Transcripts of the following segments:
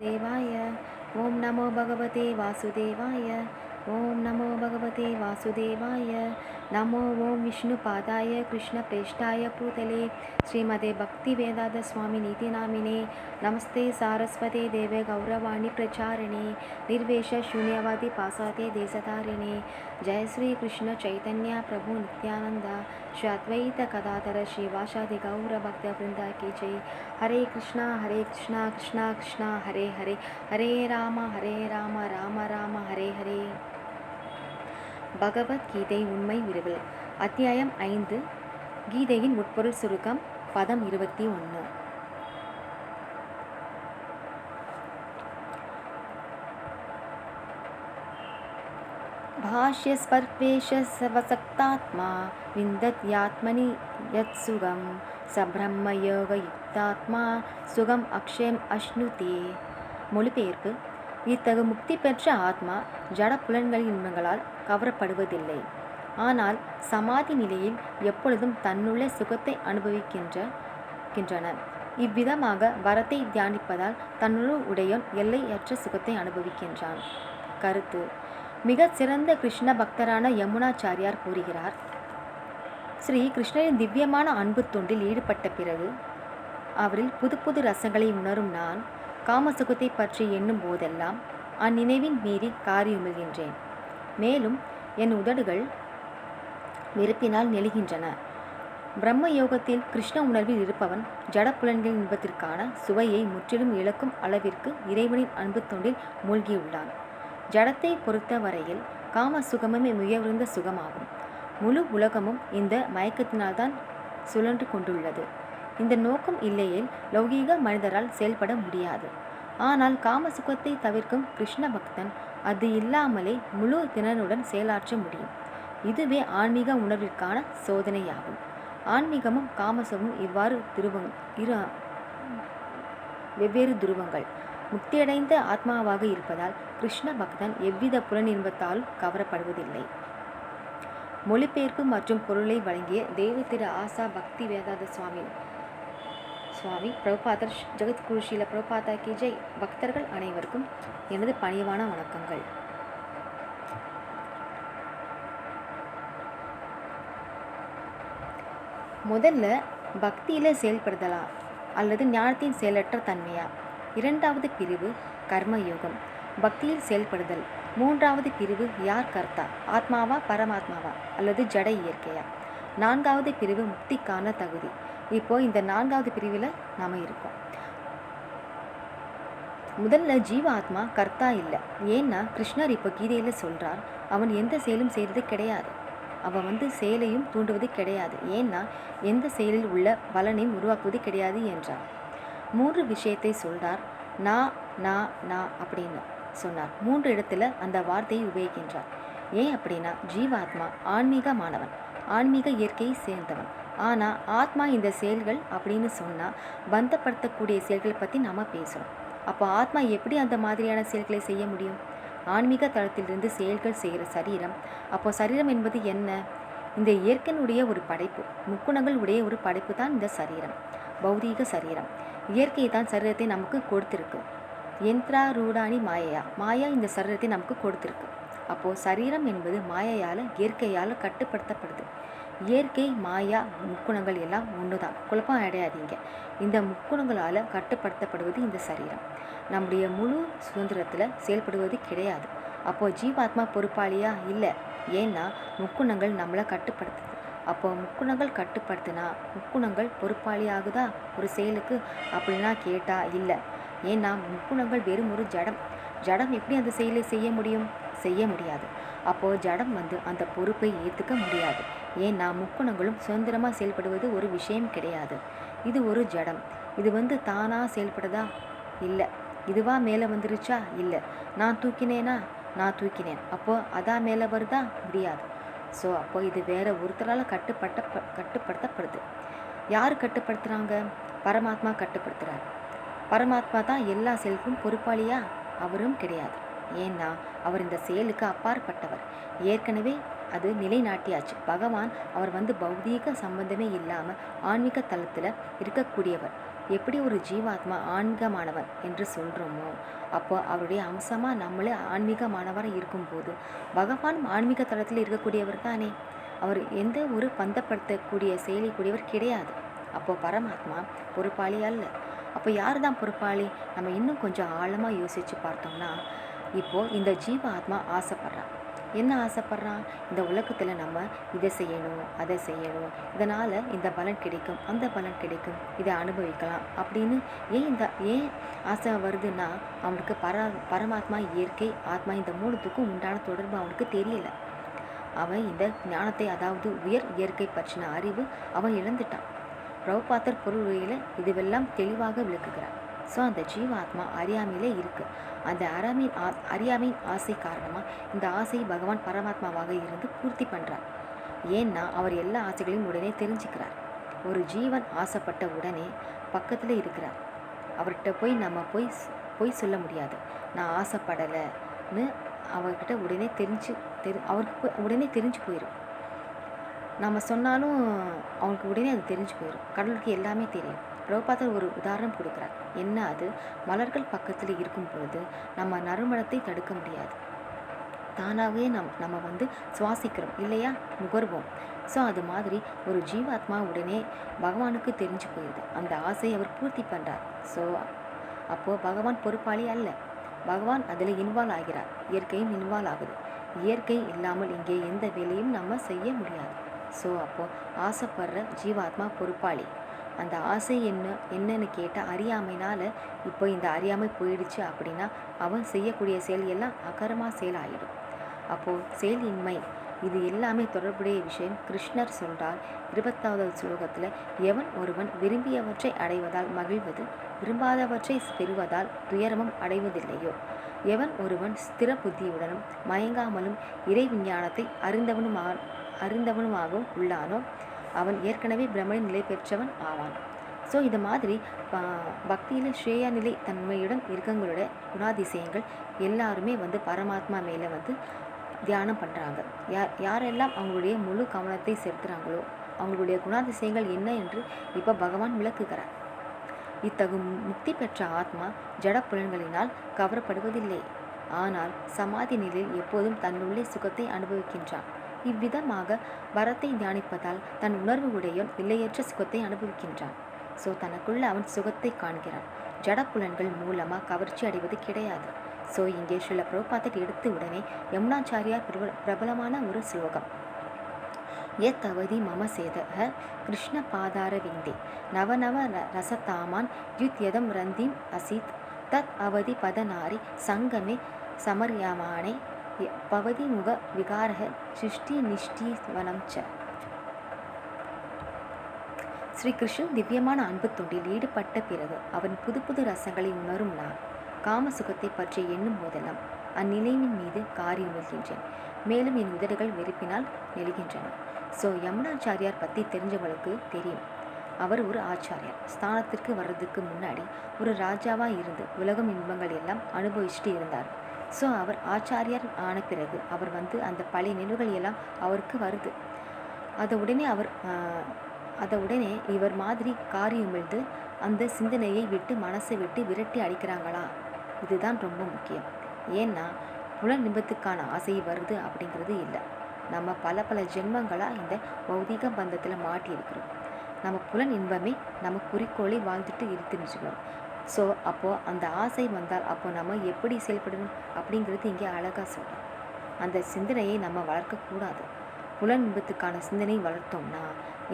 தேவாய ஓம் நமோ பகவதே வாசுதேவாய ஓம் நமோ பகவதே வாசுதேவாய నమో ఓం విష్ణుపాదాయ కృష్ణప్రేష్టాయ పూతలే. శ్రీమదే భక్తివేదాద స్వామి నీతినామినే నమస్తే సారస్వతే దేవే గౌరవాణి ప్రచారిణే. నిర్వేష శూన్యవాది పాసాతే దేశధారిణే. జయ శ్రీ కృష్ణ చైతన్య ప్రభు నిత్యానంద. శ్రీ అద్వైత కథాధర శ్రీవాసాది గౌర భక్త బృందాకి జై. హరే కృష్ణ హరే కృష్ణ కృష్ణ కృష్ణ హరే హరే. హరే రామ హరే రామ రామ రామ హరే హరే. பகவத்கீதை உண்மை விரிவில் அத்தியாயம் ஐந்து கீதையின் உட்பொருள் சுருக்கம் பதம் இருபத்தி ஒன்று भाष्यस्पर्पेशसवसक्तात्मा विन्दत्यात्मनि यत्सुगं स பிரம்மயோகயுக்தாத்மா சுகம் அக்ஷயம் அஷ்ணுதே மொழிபெயர்ப்பு இத்தகு முக்தி பெற்ற ஆத்மா ஜட புலன்களின் இன்பங்களால் கவரப்படுவதில்லை. ஆனால் சமாதி நிலையில் எப்பொழுதும் தன்னுள்ள சுகத்தை அனுபவிக்கின்ற கின்றன. இவ்விதமாக வரத்தை தியானிப்பதால் தன்னுள் உடையோன் எல்லையற்ற சுகத்தை அனுபவிக்கின்றான். கருத்து. மிகச் சிறந்த கிருஷ்ண பக்தரான யமுனாச்சாரியார் கூறுகிறார் ஸ்ரீ கிருஷ்ணரின் திவ்யமான அன்பு தொண்டில் ஈடுபட்ட பிறகு அவரில் புது புது ரசங்களை உணரும் நான் காமசுகத்தை பற்றி எண்ணும் போதெல்லாம் அந்நினைவின் மீறி காரியுமிழ்கின்றேன். மேலும் என் உதடுகள் வெறுப்பினால் நெழுகின்றன பிரம்ம யோகத்தில் கிருஷ்ண உணர்வில் இருப்பவன் ஜடப்புலன்களின் இன்பத்திற்கான சுவையை முற்றிலும் இழக்கும் அளவிற்கு இறைவனின் அன்பு தொண்டில் மூழ்கியுள்ளான். ஜடத்தை பொறுத்த வரையில் காம சுகமே மிக உயர்ந்த சுகமாகும். முழு உலகமும் இந்த மயக்கத்தினால்தான் சுழன்று கொண்டுள்ளது. இந்த நோக்கம் இல்லையேல் லௌகீக மனிதரால் செயல்பட முடியாது. ஆனால் காம சுகத்தை தவிர்க்கும் கிருஷ்ண பக்தன் அது இல்லாமலே முழு திறனுடன் செயலாற்ற முடியும். இதுவே ஆன்மீக உணர்விற்கான சோதனையாகும். ஆன்மீகமும் காமசுகமும் இவ்வாறு துருவங் இரு வெவ்வேறு துருவங்கள். முக்தியடைந்த ஆத்மாவாக இருப்பதால் கிருஷ்ண பக்தன் எவ்வித புலனின்பத்தாலும் கவரப்படுவதில்லை. மொழிபெயர்ப்பு மற்றும் பொருளை வழங்கிய தெய்வ திரு ஆசா பக்தி வேதாந்த சுவாமி சுவாமி பிரபுபாதர் ஜெகத்குரு ஷீல பிரபுபாதா கி ஜெய் பக்தர்கள் அனைவருக்கும் எனது பணிவான வணக்கங்கள். முதல்ல பக்தியில் செயல்படுதலா அல்லது ஞானத்தின் செயலற்ற தன்மையா? இரண்டாவது பிரிவு கர்மயோகம். பக்தியில் செயல்படுதல். மூன்றாவது பிரிவு யார் கர்த்தா? ஆத்மாவா பரமாத்மாவா? அல்லது ஜட இயற்கையா? நான்காவது பிரிவு முக்திக்கான தகுதி. இப்போ இந்த நான்காவது பிரிவில் நாம் இருக்கோம். முதல்ல ஜீவ ஆத்மா கர்த்தா இல்லை. ஏன்னா கிருஷ்ணர் இப்போ கீதையில் சொல்கிறார் அவன் எந்த செயலும் செய்கிறது கிடையாது. அவன் வந்து செயலையும் தூண்டுவது கிடையாது. ஏன்னா எந்த செயலில் உள்ள பலனையும் உருவாக்குவது கிடையாது என்றார். மூன்று விஷயத்தை சொல்றார். நா நா நா அப்படின்னு சொன்னார். மூன்று இடத்துல அந்த வார்த்தையை உபயோகிக்கின்றார். ஏன் அப்படின்னா ஜீவாத்மா ஆன்மீகமானவன் ஆன்மீக இயற்கையை சேர்ந்தவன். ஆனால் ஆத்மா இந்த செயல்கள் அப்படின்னு சொன்னால் பந்தப்படுத்தக்கூடிய செயல்களை பற்றி நம்ம பேசுகிறோம் அப்போ ஆத்மா எப்படி அந்த மாதிரியான செயல்களை செய்ய முடியும்? ஆன்மீக தளத்திலிருந்து செயல்கள் செய்கிற சரீரம். அப்போ சரீரம் என்பது என்ன? இந்த இயற்கையினுடைய ஒரு படைப்பு முக்குணங்கள் உடைய ஒரு படைப்பு தான் இந்த சரீரம் பௌதீக சரீரம். இயற்கை தான் சரீரத்தை நமக்கு கொடுத்துருக்கு. எந்திரா ரூடானி மாயையா? மாயா இந்த சரீரத்தை நமக்கு கொடுத்துருக்கு. அப்போது சரீரம் என்பது மாயையால் இயற்கையால் கட்டுப்படுத்தப்படுது. இயற்கை மாயா முக்குணங்கள் எல்லாம் ஒன்று தான் குழப்பம் அடையாதீங்க. இந்த முக்குணங்களால் கட்டுப்படுத்தப்படுவது இந்த சரீரம். நம்முடைய முழு சுதந்திரத்தில் செயல்படுவது கிடையாது. அப்போது ஜீவாத்மா பொறுப்பாளியா? இல்லை. ஏன்னா முக்குணங்கள் நம்மளை கட்டுப்படுத்துது. அப்போ முக்குணங்கள் கட்டுப்படுத்தினா முக்குணங்கள் பொறுப்பாளி ஆகுதா ஒரு செயலுக்கு அப்படின்னா கேட்டால் இல்லை. ஏன்னா முக்குணங்கள் வெறும் ஒரு ஜடம். ஜடம் எப்படி அந்த செயலை செய்ய முடியும்? செய்ய முடியாது. அப்போது ஜடம் வந்து அந்த பொறுப்பை ஏற்றுக்க முடியாது. ஏன்னா முக்குணங்களும் சுதந்திரமாக செயல்படுவது ஒரு விஷயம் கிடையாது. இது ஒரு ஜடம். இது வந்து தானாக செயல்படுதா? இல்லை. இதுவா மேலே வந்துருச்சா? இல்லை. நான் தூக்கினேனா? நான் தூக்கினேன். அப்போது அதான் மேலே வருதா? முடியாது. ஸோ அப்போ இது வேற ஒருத்தரால் கட்டுப்பட்ட கட்டுப்படுத்தப்படுது. யார் கட்டுப்படுத்துகிறாங்க பரமாத்மா கட்டுப்படுத்துகிறார் பரமாத்மா தான் எல்லா செல்ஃபும் பொறுப்பாளியா? அவரும் கிடையாது. ஏன்னா அவர் இந்த செயலுக்கு அப்பாற்பட்டவர். ஏற்கனவே அது நிலைநாட்டியாச்சு. பகவான் அவர் வந்து பௌதீக சம்பந்தமே இல்லாமல் ஆன்மீக தளத்தில் இருக்கக்கூடியவர். எப்படி ஒரு ஜீவாத்மா ஆன்மீகமானவன் என்று சொல்கிறோமோ அப்போ அவருடைய அம்சமாக நம்மளே ஆன்மீகமானவராக இருக்கும்போது பகவான் ஆன்மீக தளத்தில் இருக்கக்கூடியவர் தானே. அவர் எந்த ஒரு பந்தப்படுத்தக்கூடிய செயலிக்கூடியவர் கிடையாது. அப்போ பரமாத்மா பொறுப்பாளி அல்ல. அப்போ யார் தான் பொறுப்பாளி? நம்ம இன்னும் கொஞ்சம் ஆழமாக யோசித்து பார்த்தோம்னா இப்போது இந்த ஜீவ ஆத்மா ஆசைப்பட்றான் என்ன ஆசைப்பட்றான் இந்த உலகத்தில் நம்ம இதை செய்யணும் அதை செய்யணும். இதனால் இந்த பலன் கிடைக்கும் அந்த பலன் கிடைக்கும். இதை அனுபவிக்கலாம் அப்படின்னு ஏன் இந்த ஏன் ஆசை வருதுன்னா அவனுக்கு பர பரமாத்மா இயற்கை ஆத்மா இந்த மூணுத்துக்கும் உண்டான தொடர்பு அவனுக்கு தெரியல. அவன் இந்த ஞானத்தை அதாவது உயர் இயற்கை பற்றின அறிவு அவன் இழந்துட்டான். பிரபுபாத்தர் பொருள் உரையில் இதுவெல்லாம் தெளிவாக விளக்குகிறான் ஸோ அந்த ஜீவாத்மா அறியாமையிலே இருக்குது அந்த அறாமையின் ஆ அறியாமையின் ஆசை காரணமாக இந்த ஆசையை பகவான் பரமாத்மாவாக இருந்து பூர்த்தி பண்ணுறார் ஏன்னா அவர் எல்லா ஆசைகளையும் உடனே தெரிஞ்சுக்கிறார். ஒரு ஜீவன் ஆசைப்பட்ட உடனே பக்கத்தில் இருக்கிறார். அவர்கிட்ட போய் நம்ம போய் போய் சொல்ல முடியாது. நான் ஆசைப்படலைன்னு அவர்கிட்ட உடனே தெரிஞ்சு தெரி அவருக்கு போய் உடனே தெரிஞ்சு போயிடும் நம்ம சொன்னாலும் அவனுக்கு உடனே அது தெரிஞ்சு போயிடும் கடவுளுக்கு எல்லாமே தெரியும். பிரபுபாதர் ஒரு உதாரணம் கொடுக்கிறார். என்ன அது? மலர்கள் பக்கத்தில் இருக்கும் பொழுது நம்ம நறுமணத்தை தடுக்க முடியாது. தானாகவே நம் நம்ம வந்து சுவாசிக்கிறோம் இல்லையா? நுகர்வோம். ஸோ அது மாதிரி ஒரு ஜீவாத்மா உடனே பகவானுக்கு தெரிஞ்சு போயிடுது. அந்த ஆசையை அவர் பூர்த்தி பண்ணுறார் ஸோ அப்போது பகவான் பொறுப்பாளி அல்ல. பகவான் அதில் இன்வால்வ் ஆகிறார். இயற்கையும் இன்வால்வ் ஆகுது. இயற்கை இல்லாமல் இங்கே எந்த வேலையும் நம்ம செய்ய முடியாது. ஸோ அப்போது ஆசைப்படுற ஜீவாத்மா பொறுப்பாளி. அந்த ஆசை என்ன என்னன்னு கேட்டால் அறியாமைனால இப்போ இந்த அறியாமை போயிடுச்சு அப்படின்னா அவன் செய்யக்கூடிய செயல் எல்லாம் அகரமாக செயல் ஆயிடும். அப்போது செயலின்மை இது எல்லாமே தொடர்புடைய விஷயம். கிருஷ்ணர் சொல்றார் இருபத்தாவது ஸ்லோகத்தில் எவன் ஒருவன் விரும்பியவற்றை அடைவதால் மகிழ்வது விரும்பாதவற்றை பெறுவதால் துயரமும் அடைவதில்லையோ? எவன் ஒருவன் ஸ்திர புத்தியுடனும் மயங்காமலும் இறை விஞ்ஞானத்தை அறிந்தவனுமா அறிந்தவனுமாகவும் உள்ளானோ? அவன் ஏற்கனவே பிரம்மனின் நிலை பெற்றவன் ஆவான். ஸோ இது மாதிரி பக்தியில் ஸ்ரேயா நிலை தன்மையுடன் இருக்கவங்களோட குணாதிசயங்கள் எல்லாருமே வந்து பரமாத்மா மேலே வந்து தியானம் பண்ணுறாங்க யார் யாரெல்லாம் அவங்களுடைய முழு கவனத்தை செலுத்துகிறாங்களோ அவங்களுடைய குணாதிசயங்கள் என்ன என்று இப்போ பகவான் விளக்குகிறார். இத்தகு முக்தி பெற்ற ஆத்மா ஜட புலன்களினால் கவரப்படுவதில்லை. ஆனால் சமாதி நிலையில் எப்போதும் தன்னுள்ளே சுகத்தை அனுபவிக்கின்றான். இவ்விதமாக வரத்தை தியானிப்பதால் தன் உணர்வு உடைய நிலையற்ற சுகத்தை அனுபவிக்கின்றான். ஸோ தனக்குள்ள அவன் சுகத்தை காண்கிறான். ஜடப்புலன்கள் மூலமாக கவர்ச்சி அடைவது கிடையாது. ஸோ இங்கே சில புரோபாத்தை எடுத்து உடனே யமுனாச்சாரியார் பிரபல பிரபலமான ஒரு ஸ்லோகம். எத் அவதி மம சேதக கிருஷ்ண பாதார விந்தே நவநவ ர- ரசதாமான் யுத்யதம் ரந்திம் அசித் தத் அவதி பதநாரி சங்கமே சமர்யமானே ய- பவதி முக விகாரக சிருஷ்டி ச ஸ்ரீ கிருஷ்ணன் திவ்யமான அன்பு தொண்டில் ஈடுபட்ட பிறகு அவன் புது புது ரசங்களை உணரும் நான் காம சுகத்தை பற்றி எண்ணும் போதெல்லாம் அந்நிலைவின் மீது காரி உமிழ்கின்றேன். மேலும் என் உதடுகள் வெறுப்பினால் நெழுகின்றன ஸோ யமுனாச்சாரியார் பற்றி தெரிஞ்சவங்களுக்கு தெரியும். அவர் ஒரு ஆச்சாரியார். ஸ்தானத்திற்கு வர்றதுக்கு முன்னாடி ஒரு ராஜாவாக இருந்து உலகம் இன்பங்கள் எல்லாம் அனுபவிச்சுட்டு இருந்தார். ஸோ அவர் ஆச்சாரியார் ஆன பிறகு அவர் வந்து அந்த பழைய நினைவுகள் எல்லாம் அவருக்கு வருது. அதை உடனே அவர் அதை உடனே இவர் மாதிரி காரியமிழ்ந்து அந்த சிந்தனையை விட்டு மனசை விட்டு விரட்டி அடிக்கிறாங்களா? இதுதான் ரொம்ப முக்கியம். ஏன்னா புலன் நிபத்துக்கான ஆசை வருது அப்படிங்கிறது இல்லை. நம்ம பல பல ஜென்மங்களாக இந்த பௌதீக பந்தத்தில் மாட்டி இருக்கிறோம் நம்ம புலன் இன்பமே நம்ம குறிக்கோளை வாழ்ந்துட்டு இருக்குன்னு ஸோ அப்போது அந்த ஆசை வந்தால் அப்போ நம்ம எப்படி செயல்படணும் அப்படிங்கிறது இங்கே அழகாக சொல்கிறோம் அந்த சிந்தனையை நம்ம வளர்க்கக்கூடாது. புலன் சிந்தனை வளர்த்தோம்னா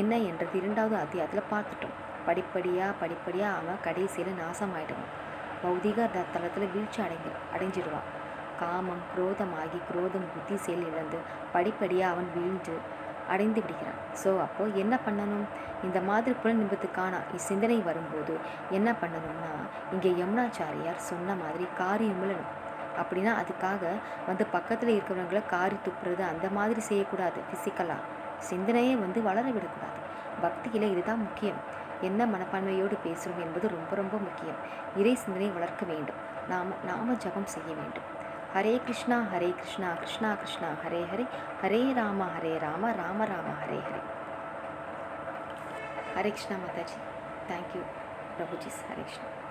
என்ன என்றது இரண்டாவது அத்தியாயத்தில் பார்த்துட்டோம். படிப்படியாக படிப்படியாக அவன் கடைசியில் நாசமாயிடுவான். பௌதிக தளத்தில் வீழ்ச்சி அடைங்க அடைஞ்சிடுவான். காமம் குரோதமாகி குரோதம் புத்தி செயல் இழந்து படிப்படியாக அவன் வீழ்ந்து அடைந்து விடுகிறான் ஸோ அப்போது என்ன பண்ணணும்? இந்த மாதிரி புலன் நிபத்துக்கான சிந்தனை வரும்போது என்ன பண்ணணும்னா இங்கே யமுனாச்சாரியார் சொன்ன மாதிரி காரியம் விழணும் அப்படின்னா அதுக்காக வந்து பக்கத்தில் இருக்கிறவங்கள காரி துப்புறது அந்த மாதிரி செய்யக்கூடாது ஃபிசிக்கலாக சிந்தனையை வந்து வளர விடக்கூடாது. பக்தியில் இதுதான் முக்கியம். என்ன மனப்பான்மையோடு பேசுகிறோம் என்பது ரொம்ப ரொம்ப முக்கியம். இறை சிந்தனை வளர்க்க வேண்டும். நாம நாம ஜபம் செய்ய வேண்டும். हरे कृष्णा हरे कृष्णा कृष्णा कृष्णा, हरे हरे हरे राम हरे राम राम राम, हरे हरे। हरे कृष्णा माता जी थैंक यू प्रभु जी हरे कृष्णा।